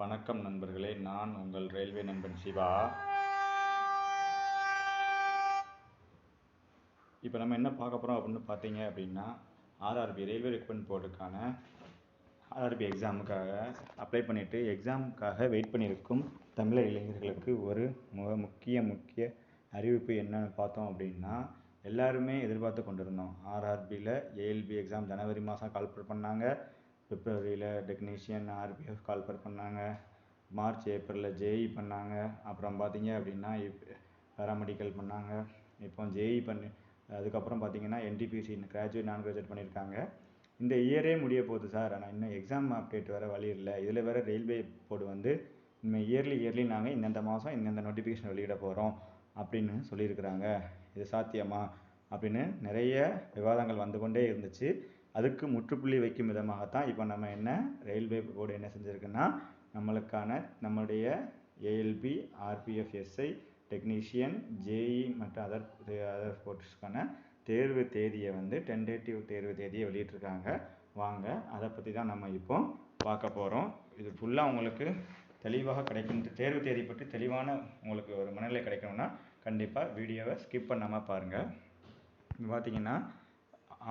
வணக்கம் நண்பர்களே நான் உங்கள் ரயில்வே நண்பன் சிவா. இப்போ நம்ம என்ன பார்க்க போகிறோம் அப்படின்னு பார்த்தீங்க அப்படின்னா ஆர்ஆர்பி ரயில்வே ரெக்ரூட்மெண்ட் போர்டுக்கான ஆர்ஆர்பி எக்ஸாமுக்காக அப்ளை பண்ணிவிட்டு எக்ஸாமுக்காக வெயிட் பண்ணியிருக்கும் தமிழக இளைஞர்களுக்கு ஒரு முக முக்கிய முக்கிய அறிவிப்பு என்னன்னு பார்த்தோம் அப்படின்னா எல்லாருமே எதிர்பார்த்து கொண்டிருந்தோம். ஆர்ஆர்பியில் ஏஎல்பி எக்ஸாம் ஜனவரி மாதம் கால்குலேட் பண்ணாங்க. பிப்ரவரியில் டெக்னீஷியன் ஆர்பிஎஃப் கால்பர் பண்ணாங்க. மார்ச் ஏப்ரலில் ஜேஇ பண்ணாங்க. அப்புறம் பார்த்தீங்க அப்படின்னா இப் பேராமெடிக்கல் பண்ணாங்க. இப்போ ஜேஇ பண்ணி அதுக்கப்புறம் பார்த்தீங்கன்னா என்டிபிசி கிராஜுவேட் நான் கிராஜுவேட் பண்ணியிருக்காங்க இந்த இயரே முடிய போகுது சார். ஆனால் இன்னும் எக்ஸாம் அப்டேட் வேறு வழி இல்லை. இதில் வேறு ரயில்வே போர்டு வந்து இனிமேல் இயர்லி இயர்லி நாங்கள் இந்தந்த மாதம் இந்தந்த நோட்டிஃபிகேஷன் வெளியிட போகிறோம் அப்படின்னு சொல்லியிருக்கிறாங்க. இது சாத்தியமா? அப்படின்னு நிறைய விவாதங்கள் வந்து கொண்டே இருந்துச்சு. அதுக்கு முற்றுப்புள்ளி வைக்கும் விதமாகத்தான் இப்போ நம்ம என்ன ரயில்வே போர்டு என்ன செஞ்சுருக்குன்னா நம்மளுக்கான நம்மளுடைய ALP RPF SI technician JE மற்றும் அதர் அதர் போர்ட்ஸ்க்கான தேர்வு தேதியை வந்து டென்டேட்டிவ் தேர்வு தேதியை வெளியிட்டிருக்காங்க. வாங்க அதை பற்றி தான் நம்ம இப்போ பார்க்க போகிறோம் இது ஃபுல்லாக உங்களுக்கு தெளிவாக கிடைக்கும். தேர்வு தேதி பற்றி தெளிவான உங்களுக்கு ஒரு மனநிலை கிடைக்கணும்னா கண்டிப்பாக வீடியோவை ஸ்கிப் பண்ணாமல் பாருங்கள் பார்த்தீங்கன்னா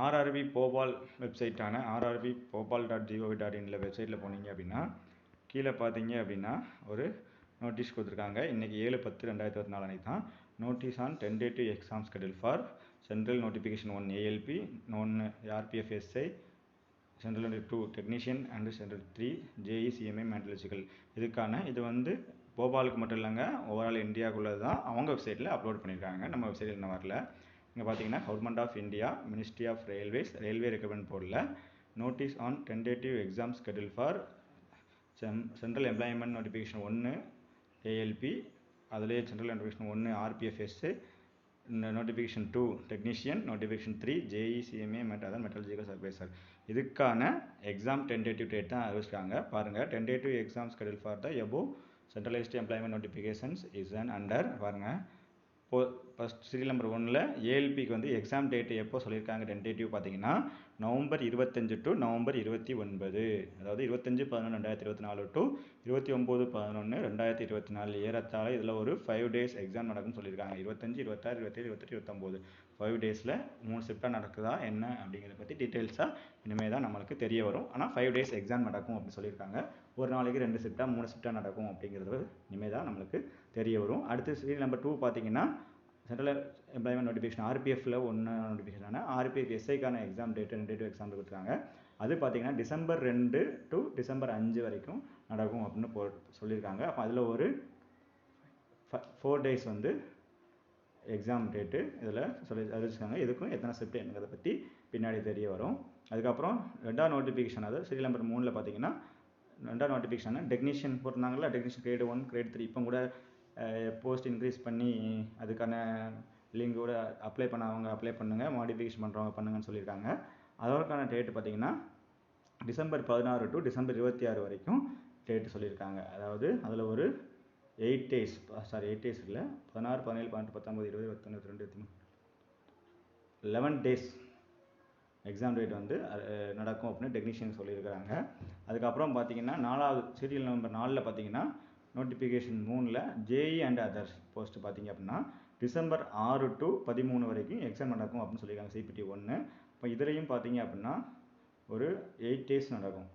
RRB Bhopal வெப்சைட்டான RRB Bhopal dot GOV dot இன்ல வெப்சைட்டில் போனீங்க அப்படின்னா கீழே பார்த்தீங்க அப்படின்னா ஒரு நோட்டீஸ் கொடுத்துருக்காங்க. இன்றைக்கி ஏழு பத்து ரெண்டாயிரத்தி இருபத்தி நாலு அன்றைக்கி தான். Notice on tentative exam schedule for central notification one ALP ஒன்று RPF SI central two technician and central three JE CMA metallurgical இதுக்கான இது வந்து போபாலுக்கு மட்டும் இல்லைங்க ஓவரால் இந்தியாவுக்குள்ளே தான் அவங்க வெப்சைட்டில் அப்லோட் பண்ணியிருக்காங்க நம்ம வெப்சைட்டில் இன்னும் வரல. இங்கே பார்த்தீங்கன்னா government of India ministry of railways railway recommend போர்டில் notice on tentative exam schedule for sem central employment notification ஒன்று ஏஎல்பி அதிலே சென்ட்ரல் நோட்டிஃபிகேஷன் ஒன்று RPFS notification two technician notification three JE CMA மெட் அதான் மெட்டாலஜிக்கல் சர்வேசர் இதுக்கான எக்ஸாம் டென்டேட்டிவ் டேட் தான் அறிவிச்சிருக்காங்க. பாருங்கள் tentative exam schedule for the above centralised employment notifications is and under பாருங்கள் போ ஃபஸ்ட் சீரியல் நம்பர் ஒன்றில் ஏஎல்பிக்கு வந்து எக்ஸாம் டேட்டு எப்போ சொல்லியிருக்காங்க? டென்டேட்டிவ் பார்த்தீங்கன்னா நவம்பர் இருபத்தஞ்சு டு நவம்பர் இருபத்தி ஒன்பது. அதாவது இருபத்தஞ்சு பதினொன்று ரெண்டாயிரத்தி இருபத்தி நாலு டு இருபத்தி ஒம்பது பதினொன்று ரெண்டாயிரத்தி இருபத்தி நாலு ஏறத்தாழ இதில் ஒரு ஃபைவ் டேஸ் எக்ஸாம் நடக்கும்னு சொல்லியிருக்காங்க. இருபத்தஞ்சு இருபத்தாறு இருபத்தேழு இருபத்தெட்டு இருபத்தொம்போது. ஃபைவ் டேஸில் மூணு ஷிஃப்டாக நடக்குதா? என்ன? அப்படிங்கிறத பற்றி டீட்டெயில்ஸாக இனிமேல் தான் நம்மளுக்கு தெரிய வரும். ஆனால் ஃபைவ் டேஸ் எக்ஸாம் நடக்கும் அப்படின்னு சொல்லியிருக்காங்க. ஒரு நாளைக்கு ரெண்டு ஷிஃப்டாக மூணு ஷிஃப்டாக நடக்கும் அப்படிங்கிறது இனிமேல் தான் நம்மளுக்கு தெரிய வரும். அடுத்து சீரியல் நம்பர் டூ பார்த்தீங்கன்னா சென்ட்ரல் எம்ப்ளாய்மெண்ட் நோட்டிஃபிகேஷன் ஆர்பிஎஃப்ல ஒன்று நோட்டிஃபிகேஷன் ஆர்பிஎஃப் எஸ்ஐக்கான எக்ஸாம் டேட் டேட்டிவ் எக்ஸாம் கொடுத்துருக்காங்க. அது பார்த்தீங்கன்னா டிசம்பர் ரெண்டு டு டிசம்பர் அஞ்சு வரைக்கும் நடக்கும் அப்படின்னு போ சொல்லியிருக்காங்க. அப்போ அதில் ஒரு ஃபோர் டேஸ் வந்து எக்ஸாம் டேட்டு இதில் சொல்லி அறிவிச்சிருக்காங்க. இதுக்கும் எத்தனை ஷிஃப்ட் என்னங்கிறத பற்றி பின்னாடி தெரிய வரும். அதுக்கப்புறம் ரெண்டாவது நோட்டிஃபிகேஷன் அது சீரியல் நம்பர் மூணில் பார்த்தீங்கன்னா ரெண்டாவது notification technician போட்டிருந்தாங்களா technician grade one grade three இப்போ கூட போஸ்ட் இன்க்ரீஸ் பண்ணி அதுக்கான லிங்க் அப்ளை பண்ணவங்க அப்ளை பண்ணுங்கள் மாடிஃபிகேஷன் பண்ணுறவங்க பண்ணுங்கன்னு சொல்லியிருக்காங்க. அதற்கான டேட்டு பார்த்தீங்கன்னா டிசம்பர் பதினாறு டு டிசம்பர் இருபத்தி ஆறு வரைக்கும் டேட்டு சொல்லியிருக்காங்க. அதாவது அதில் ஒரு eight days sorry eight days இல்லை பதினாறு பதினேழு பன்னெண்டு பத்தொம்பது இருபது இருபத்தொன்று ரெண்டு இருபத்தி லெவன் டேஸ் எக்ஸாம் டேட் வந்து நடக்கும் அப்படின்னு டெக்னீஷியன் சொல்லியிருக்கிறாங்க. அதுக்கப்புறம் பார்த்தீங்கன்னா நாலாவது சீரியல் நம்பர் நாலில் பார்த்தீங்கன்னா நோட்டிஃபிகேஷன் மூணில் ஜேஇ அண்ட் அதர்ஸ் போஸ்ட் பார்த்தீங்க அப்படின்னா டிசம்பர் ஆறு டு பதிமூணு வரைக்கும் எக்ஸாம் நடக்கும் அப்படின்னு சொல்லியிருக்காங்க சிபிடி ஒன்று இப்போ இதுலேயும் பார்த்தீங்க அப்படின்னா ஒரு எயிட் டேஸ் நடக்கும்.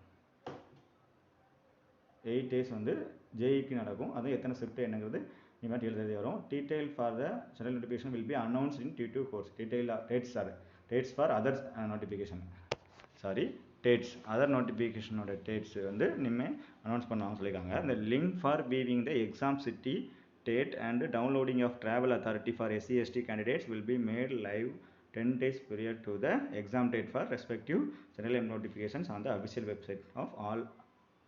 எயிட் டேஸ் வந்து ஜேஇக்கு நடக்கும். அதுவும் எத்தனை ஷிஃப்ட் என்னங்கிறது இனிமேல் எழுதி வரும். Detail for the central notification will be announce in due course detail dates or dates for others notification sorry dates other நோட்டிஃபிகேஷனோட dates வந்து இனிமேல் அனௌன்ஸ் பண்ணுவாங்க சொல்லியிருக்காங்க. இந்த link for viewing the exam city date and downloading of travel authority for SC ST candidates will be made live ten days period to the exam date for respective central M notifications on the official website of all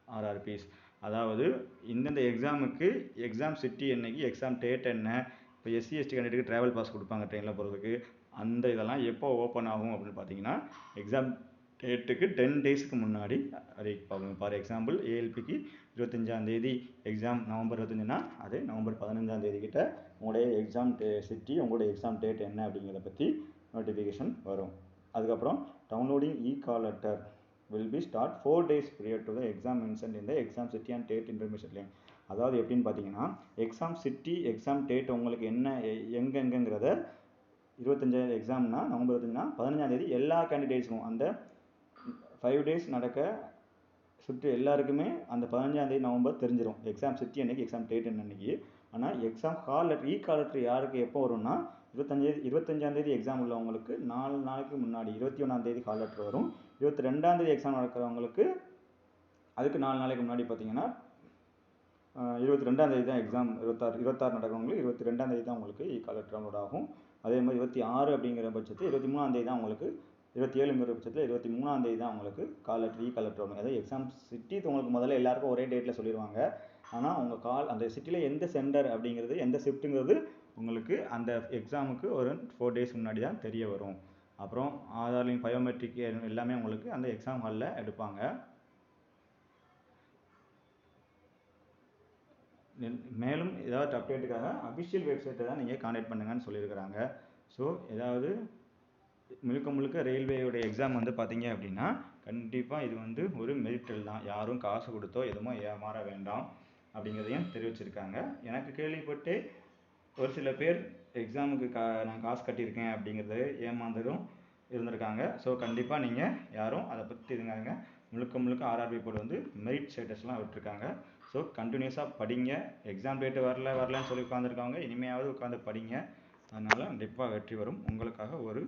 RRBs அதாவது இந்தந்த எக்ஸாமுக்கு exam city என்னைக்கு exam date என்ன இப்போ SC ST கேண்டிடேட்டுக்கு travel pass கொடுப்பாங்க ட்ரெயினில் போகிறதுக்கு அந்த இதெல்லாம் எப்போ ஓப்பன் ஆகும் அப்படின்னு பார்த்தீங்கன்னா எக்ஸாம் டேட்டுக்கு டென் டேஸ்க்கு முன்னாடி அறிவிப்பாங்க ஃபார் எக்ஸாம்பிள் ஏஎல்பிக்கு இருபத்தஞ்சாந்தேதி எக்ஸாம் நவம்பர் இருபத்தஞ்சுன்னா அது நவம்பர் பதினஞ்சாந்தேதி கிட்ட உங்களுடைய எக்ஸாம் டே சிட்டி உங்களுடைய எக்ஸாம் டேட் என்ன அப்படிங்கிறத பற்றி நோட்டிஃபிகேஷன் வரும். அதுக்கப்புறம் downloading e call letter will be start four days prior to the exam mention இந்த exam city and date information information அதாவது எப்படின்னு பார்த்தீங்கன்னா எக்ஸாம் சிட்டி எக்ஸாம் டேட் உங்களுக்கு என்ன எங்கெங்கிறத எங்கெங்கங்கிறத இருபத்தஞ்சாயிரம் எக்ஸாம்னா நவம்பர் இருபத்தஞ்சுனா பதினஞ்சாம் தேதி எல்லா கேண்டிடேட்ஸுக்கும் அந்த ஃபைவ் டேஸ் நடக்க சுற்று எல்லாருக்குமே அந்த பதினஞ்சாந்தேதி நவம்பர் தெரிஞ்சிடும் எக்ஸாம் சிட்டி அன்றைக்கி எக்ஸாம் டேட் அன்னைக்கு. ஆனால் exam call letter e call letter யாருக்கு எப்போ வரும்னா இருபத்தஞ்சேதி இருபத்தஞ்சாந்தேதி எக்ஸாம் உள்ளவங்களுக்கு நாலு நாளைக்கு முன்னாடி இருபத்தி ஒன்றாந்தேதி கால் லெட்டர் வரும். இருபத்தி ரெண்டாந்தேதி எக்ஸாம் நடக்கிறவங்களுக்கு அதுக்கு நாலு நாளைக்கு முன்னாடி பார்த்தீங்கன்னா இருபத்தி ரெண்டாந்தேதி தான் எக்ஸாம் இருபத்தாறு இருபத்தாறு நடக்கிறவங்களுக்கு இருபத்தி ரெண்டாந்தேதி தான் உங்களுக்கு இ கால் லெட்டர் ஆகும். அதே மாதிரி இருபத்தி ஆறு அப்படிங்கிற பட்சத்தில் இருபத்தி மூணாந்தேதி தான் உங்களுக்கு இருபத்தி ஏழுங்கிற பட்சத்தில் இருபத்தி மூணாம் தேதி தான் உங்களுக்கு கால் லெட்டர் இ கால் லெட்டர் வரும் அதாவது எக்ஸாம் சிட்டி உங்களுக்கு முதல்ல எல்லாருக்கும் ஒரே டேட்டில் சொல்லிடுவாங்க ஆனால் உங்கள் கால் அந்த சிட்டியில் எந்த சென்டர் அப்படிங்கிறது எந்த ஷிஃப்ட்டுங்கிறது உங்களுக்கு அந்த எக்ஸாமுக்கு ஒரு ஃபோர் டேஸ் முன்னாடி தான் தெரிய வரும். அப்புறம் ஆதார் லிங்க் பயோமெட்ரிக் எல்லாமே உங்களுக்கு அந்த எக்ஸாம் ஹாலில் எடுப்பாங்க. மேலும் ஏதாவது அப்டேட்டுக்காக அஃபிஷியல் வெப்சைட்டை தான் நீங்கள் கான்டாக்ட் பண்ணுங்கன்னு சொல்லியிருக்கிறாங்க ஸோ ஏதாவது முழுக்க முழுக்க ரயில்வேயோட எக்ஸாம் வந்து பார்த்தீங்க அப்படின்னா கண்டிப்பாக இது வந்து ஒரு மெரிட்டல் தான். யாரும் காசு கொடுத்தோ எதுவும் ஏமாற வேண்டாம் அப்படிங்கிறதையும் தெரிவிச்சிருக்காங்க. எனக்கு கேள்விப்பட்டு ஒரு சில பேர் எக்ஸாமுக்கு கா நான் காசு கட்டியிருக்கேன் அப்படிங்கிறது ஏமாந்ததும் இருந்திருக்காங்க. ஸோ கண்டிப்பாக நீங்கள் யாரும் அதை பற்றி இருக்காங்க முழுக்க முழுக்க ஆர்ஆர்பி போர்டு வந்து மெரிட் ஸ்டேட்டஸ்லாம் விட்டுருக்காங்க. ஸோ கண்டினியூஸாக படிங்க. எக்ஸாம் டேட்டு வரல வரலன்னு சொல்லி உட்காந்துருக்கவங்க இனிமையாவது உட்காந்து படிங்க. அதனால் கண்டிப்பாக வெற்றி வரும். உங்களுக்காக ஒரு